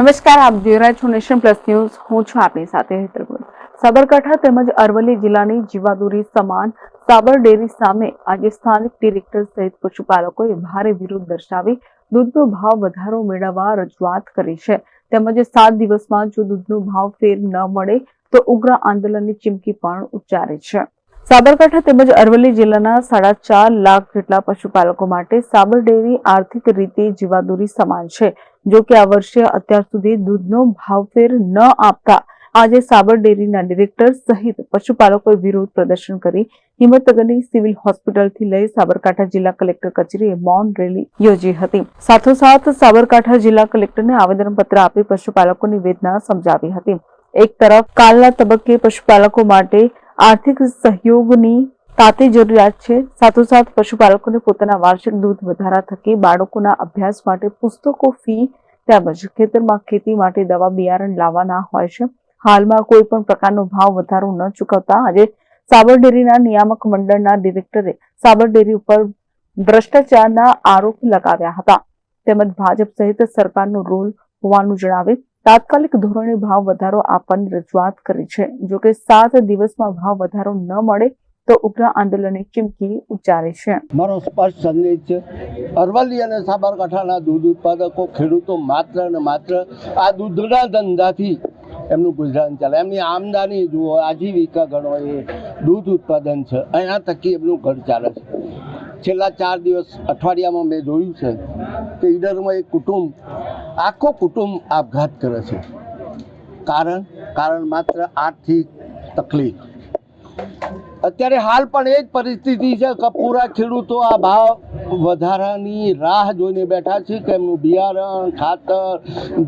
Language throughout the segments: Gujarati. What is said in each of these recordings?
નમસ્કાર, આપ જોઈ રહ્યા છો નેશન પ્લસ ન્યૂઝ. હું છું આપની સાથે હેતરગુલ સાબરકાંઠા તેમજ અરવલ્લી જિલ્લાની જીવાદોરી સમાન સાબર ડેરી સામે આજે સ્થાનિક ડિરેક્ટર સહિત પશુપાલકોએ ભારે વિરોધ દર્શાવી દૂધનો ભાવ વધારો મેળવવા રજૂઆત કરી છે. તેમજ સાત દિવસમાં જો દૂધનો ભાવ ફેર ન મળે તો ઉગ્ર આંદોલનની ચીમકી પણ ઉચ્ચારે છે. સાબરકાંઠા તેમજ અરવલ્લી જિલ્લાના સાડા ચાર લાખ જેટલા પશુપાલકો માટે સાબર ડેરી આર્થિક રીતે જીવાદોરી સમાન છે. જો કે આ વર્ષે અત્યાર સુધી દૂધનો ભાવફેર ન આપતા આજે સાબર ડેરીના ડિરેક્ટર સહિત પશુપાલકોએ વિરોધ પ્રદર્શન કરી. હિંમતનગરની સિવિલ હોસ્પિટલથી લઈ સાબરકાંઠા જિલ્લા કલેક્ટર કચેરીએ મૌન રેલી યોજી હતી. સાથોસાથ સાબરકાંઠા જિલ્લા કલેક્ટરને આવેદનપત્ર આપી પશુપાલકોની વેદના સમજાવી હતી. એક તરફ કાલના તબક્કે પશુપાલકો માટે આર્થિક સહયોગની તાતી જરૂરિયાત છે. સાથોસાથ પશુપાલકોને પોતાના વાર્ષિક દૂધ વધારા થકી બાળકોના અભ્યાસ માટે પુસ્તકો, ફી તેમજ ખેતરમાં ખેતી માટે દવા બિયારણ લાવવાના હોય છે. હાલમાં કોઈ પણ પ્રકારનો ભાવ વધારો ન ચૂકવતા આજે સાબર ડેરીના નિયામક મંડળના ડિરેક્ટરે સાબર ડેરી ઉપર ભ્રષ્ટાચારના આરોપ લગાવ્યા હતા. તેમજ ભાજપ સહિત સરકારનો રોલ હોવાનું જણાવી તાત્કાલિક ધોરણે ભાવ વધારો આપવાની રજૂઆત કરી છે. જોકે સાત દિવસમાં ભાવ વધારો ન મળે તો ઉગ્ર આંદોલનની ચીમકી ઉચ્ચારે છે. મારો સ્પષ્ટ સંદેશ છે, અરવલ્લી અને સાબરકાંઠાના દૂધ ઉત્પાદકો, ખેડૂતો માત્ર ને માત્ર આ દૂધના ધંધાથી એમનું ગુજરાન ચાલે. એમની આમદાની જુઓ, આજીવિકા ગણો એ દૂધ ઉત્પાદન છે. એના થકી એમનું ઘર ચાલે છે. છેલ્લા ચાર દિવસ અઠવાડિયામાં મેં જોયું છે કે ઈડરમાં એક કુટુંબ, આખો કુટુંબ આપઘાત કરે છે. કારણ કારણ માત્ર આર્થિક તકલીફ. અત્યારે હાલ પણ એ જ પરિસ્થિતિ છે. કે પૂરા ખેડૂતો આ ભાવ વધારાની રાહ જોઈને બેઠા છે કે એમનું બિયારણ ખાતર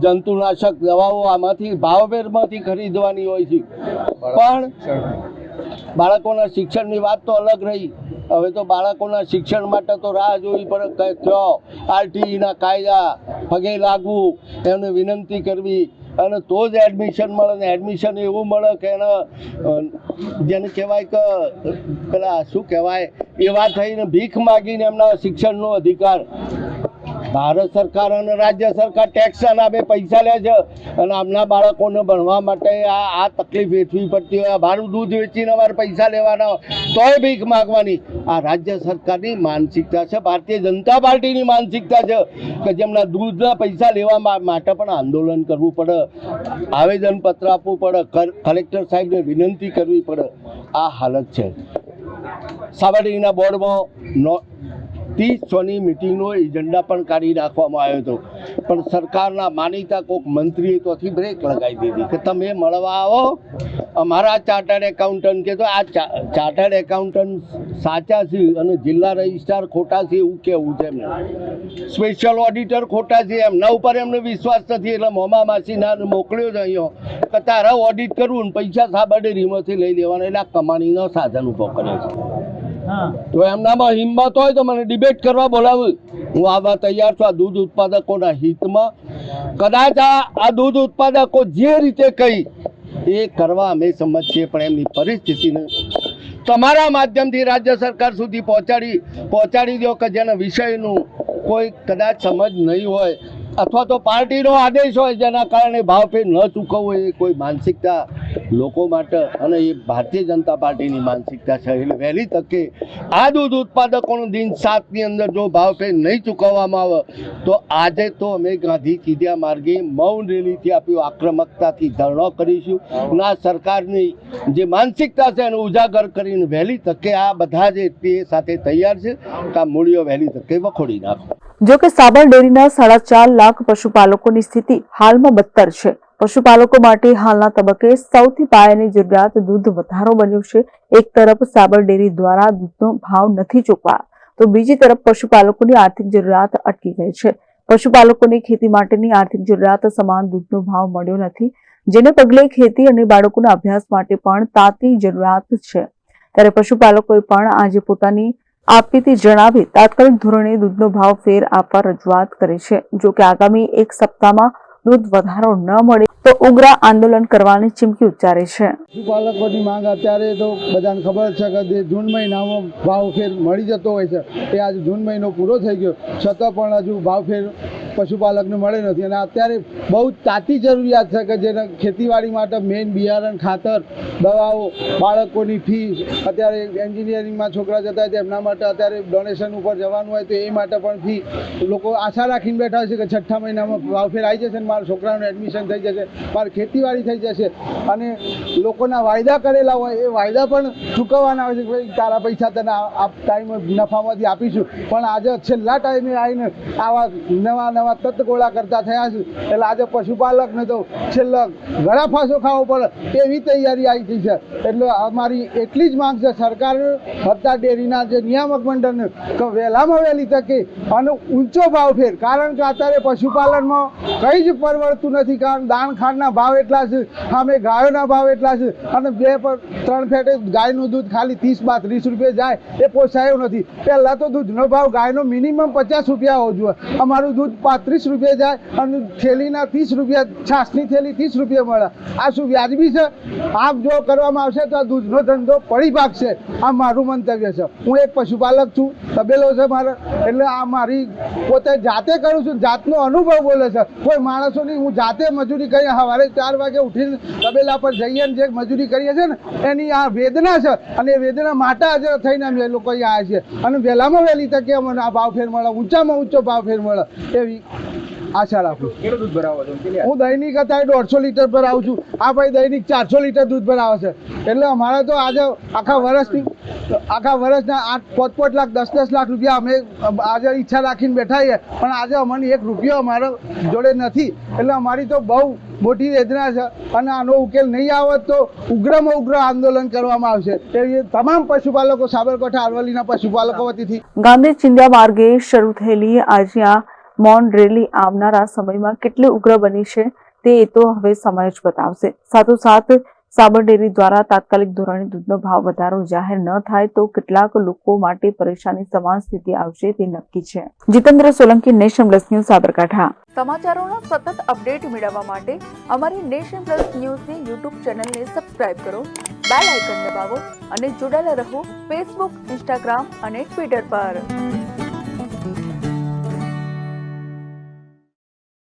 જંતુનાશક દવાઓ આમાંથી ભાવભેરમાંથી ખરીદવાની હોય છે. પણ બાળકોના શિક્ષણની વાત તો અલગ રહી. હવે તો બાળકોના શિક્ષણ માટે તો રાહ જોવી પડે થયો. આરટીઈના કાયદા પગે લાગવું એમને વિનંતી કરવી. અને તો જ એડમિશન મળે ને એડમિશન એવું મળે કે એને જેને કહેવાય કે, પેલા શું કહેવાય, એવા થઈને ભીખ માગીને એમના શિક્ષણનો અધિકાર ભારત સરકાર અને રાજ્ય સરકાર ટેક્સ આપે પૈસા લે છે. અને આમના બાળકોને ભણવા માટે આ આ તકલીફ વેઠવી પડતી હોય મારું દૂધ વેચીને અમારે પૈસા લેવાના તોય ભીખ માગવાની. આ રાજ્ય સરકારની માનસિકતા છે, ભારતીય જનતા પાર્ટીની માનસિકતા છે કે જેમના દૂધના પૈસા લેવા માટે પણ આંદોલન કરવું પડે, આવેદનપત્ર આપવું પડે કલેક્ટર સાહેબને વિનંતી કરવી પડે. આ હાલત છે. સાબરડીના બોર્ડમાં નો ત્રીસ સોની મિટિંગનો એજન્ડા પણ કાઢી નાખવામાં આવ્યો હતો. પણ સરકારના માનીતા કોઈક મંત્રીએ તોથી બ્રેક લગાવી દીધી કે તમે મળવા આવો. અમારા ચાર્ટર્ડ એકાઉન્ટન્ટ કે તો આ ચાર્ટર્ડ એકાઉન્ટન્ટ સાચા છે અને જિલ્લા રજિસ્ટ્રાર ખોટા છે એવું કેવું છે એમને. સ્પેશિયલ ઓડિટર ખોટા છે, એમના ઉપર એમને વિશ્વાસ નથી, એટલે મોમા માસીના મોકલ્યો છે અહીંયા. કે તારા ઓડિટ કરવું ને પૈસા સાબરડેરીમાંથી લઈ લેવાના, એટલે આ કમાણીનો સાધન ઊભો કર્યો છે. તો એમનામાં હિંમત હોય તો મને ડિબેટ કરવા બોલાવું. હું આવા તૈયાર છું આ દૂધ ઉત્પાદકોના હિતમાં. કદાચ આ દૂધ ઉત્પાદકો જે રીતે કહી એ કરવા અમે સંમત છીએ પણ એમની પરિસ્થિતિને તમારા માધ્યમથી રાજ્ય સરકાર સુધી પહોંચાડી પહોંચાડી દો કે જેના વિષયનું કોઈ કદાચ સમજ નહીં હોય. અથવા તો પાર્ટીનો આદેશ હોય જેના કારણે ભાવ ફેર ન ચૂકવવો એ કોઈ માનસિકતા લોકો માટે અને એ ભારતીય જનતા પાર્ટીની માનસિકતા છે. એટલે વહેલી તકે આ દૂધ ઉત્પાદકોનું દિન સાતની અંદર જો ભાવ ફેર નહીં ચૂકવવામાં આવે, તો આજે તો અમે ગાંધી ચીધ્યા માર્ગે મૌન રેલીથી આપ્યું આક્રમકતાથી ધરણો કરીશું. ના, સરકારની જે માનસિકતા છે એને ઉજાગર કરીને વહેલી તકે આ બધા જે તે સાથે તૈયાર છે. આ મૂળીઓ વહેલી તકે વખોડી નાખો. જો કે સાબર ડેરીના સાડા ચાર લાખ પશુપાલકોની સ્થિતિ હાલમાં બદતર છે. પશુપાલકો માટે હાલના તબક્કે સૌથી પાયાની જરૂરિયાત દૂધ વધારો બન્યું છે. એક તરફ સાબર ડેરી દ્વારા દૂધનો ભાવ નથી ચૂકવા, તો બીજી તરફ પશુપાલકોની આર્થિક જરૂરિયાત અટકી ગઈ છે. પશુપાલકોની ખેતી માટેની આર્થિક જરૂરિયાત સમાન દૂધનો ભાવ મળ્યો નથી, જેને પગલે ખેતી અને બાળકોના અભ્યાસ માટે પણ તાતી જરૂરિયાત છે. ત્યારે પશુપાલકોએ પણ આજે પોતાની આપીતી જણાવી તાત્કાલિક ધોરણે દૂધનો ભાવ ફેર આપવા રજૂઆત કરી છે. જો કે આગામી એક સપ્તાહમાં દૂધ વધારો ન મળે તો ઉગ્ર આંદોલન કરવાની ચીમકી ઉચ્ચારી છે. પશુપાલકોની માંગ અત્યારે તો બધાને ખબર છે કે જે જૂન મહિનામાં ભાવ ફેર મળી જતો હોય છે. એ આજે જૂન મહિનો પૂરો થઈ ગયો. છતાં પણ હજુ ભાવ ફેર પશુપાલકને મળે નથી. અને અત્યારે બહુ તાતી જરૂરિયાત છે કે જેને ખેતીવાડી માટે મેઇન બિયારણ, ખાતર, દવાઓ, બાળકોની ફી અત્યારે એન્જિનિયરિંગમાં છોકરા જતા હોય એમના માટે અત્યારે ડોનેશન ઉપર જવાનું હોય તો એ માટે પણ ફી લોકો આશા રાખીને બેઠા છે કે છઠ્ઠા મહિનામાં ભાવફેર આવી જશે ને મારા છોકરાનું એડમિશન થઈ જશે, મારી ખેતીવાડી થઈ જશે. અને લોકોના વાયદા કરેલા હોય, એ વાયદા પણ ચૂકવવાના હોય છે ભાઈ તારા પૈસા તને આ ટાઈમ નફામાંથી આપીશું. પણ આજે છેલ્લા ટાઈમે આવીને આવા નવા નવા તત્ગોળા કરતા થયા છે. એટલે આજે પશુપાલકને તો છેલ્લા ઘણા ફાંસો ખાવો પડે એવી તૈયારી આવી ગઈ છે. એટલે અમારી એટલી જ માંગ છે સરકાર હત્તા ડેરીના જે નિયામક મંડળને કે વહેલામાં વહેલી તકે અને ઊંચો ભાવ ફેર. કારણ કે અત્યારે પશુપાલનમાં કંઈ જ પરવડતું નથી. કારણ દાણ ખાંડના ભાવ એટલા છે સામે ગાયોના ભાવ એટલા છે અને બે પર ત્રણ ફેટે ગાયનું દૂધ ખાલી ત્રીસ પાંત્રીસ રૂપિયા જાય એ પોસાયું નથી. પહેલાં તો દૂધનો ભાવ ગાયનો મિનિમમ પચાસ રૂપિયા હોવો જોઈએ. અમારું દૂધ પાંત્રીસ રૂપિયા જાય અને થેલીના ત્રીસ રૂપિયા છાસની થેલી ત્રીસ રૂપિયા મળે. આ શું વ્યાજબી છે? આમ જો કરવામાં આવશે તો આ દૂધનો ધંધો પડી પાકશે આ મારું મંતવ્ય છે. હું એક પશુપાલક છું, તબેલો છે મારે. એટલે આ મારી પોતે જાતે કરું છું, જાતનો અનુભવ બોલે છે. કોઈ માણસોની હું જાતે મજૂરી કરી સવારે ચાર વાગે ઉઠીને તબેલા પર જઈએ ને જે મજૂરી કરીએ છીએ ને, એની આ વેદના છે. અને એ વેદના માટે આજે થઈને અમે લોકો અહીંયા આવ્યા છીએ. અને વહેલામાં વહેલી તકે અમને આ ભાવ ફેર મળે, ઊંચામાં ઊંચો ભાવ ફેર મળે. એવી આશા રાખું કેટલું દૂધ ભરાવો છો? હું દૈનિક અત્યારે દોઢસો લીટર પર આવું છું. આ ભાઈ દૈનિક ચારસો લીટર દૂધ પર આવે છે. એટલે અમારે તો આજે આખા વર્ષની આખા વર્ષના આઠ પોત પોત લાખ દસ દસ લાખ રૂપિયા અમે આજે ઈચ્છા રાખીને બેઠા છીએ. પણ આજે અમને એક રૂપિયો અમારો જોડે નથી. એટલે અમારી તો બહુ મોટી વેદના છે. અને આનો ઉકેલ નહીં આવે તો ઉગ્રમાં ઉગ્ર આંદોલન કરવામાં આવશે. એ તમામ પશુપાલકો સાબરકાંઠા અરવલ્લીના પશુપાલકો વતીથી. ગાંધી ચિંધ્યા માર્ગે શરૂ થયેલી આજે આ મૌન રેલી આવનારા સમયમાં કેટલી ઉગ્ર બની છે તે તો હવે સમય જ બતાવશે. સાથોસાથ, સાબર ડેરી દ્વારા તાત્કાલિક ધોરણે દૂધનો ભાવ વધારો જાહેર ન થાય તો કેટલાક લોકો માટે પરેશાની સમાન સ્થિતિ આવશે તે નક્કી છે. Jitendra Solanki, nation plus news, Sabarkantha. સમાચારોનો સતત અપડેટ મેળવવા માટે અમારી નેશન પ્લસ ન્યૂઝની યુટ્યુબ ચેનલને સબસ્ક્રાઇબ કરો, બેલ આઇકન દબાવો અને જોડાયેલા રહો ફેસબુક, ઇન્સ્ટાગ્રામ અને ટ્વિટર પર.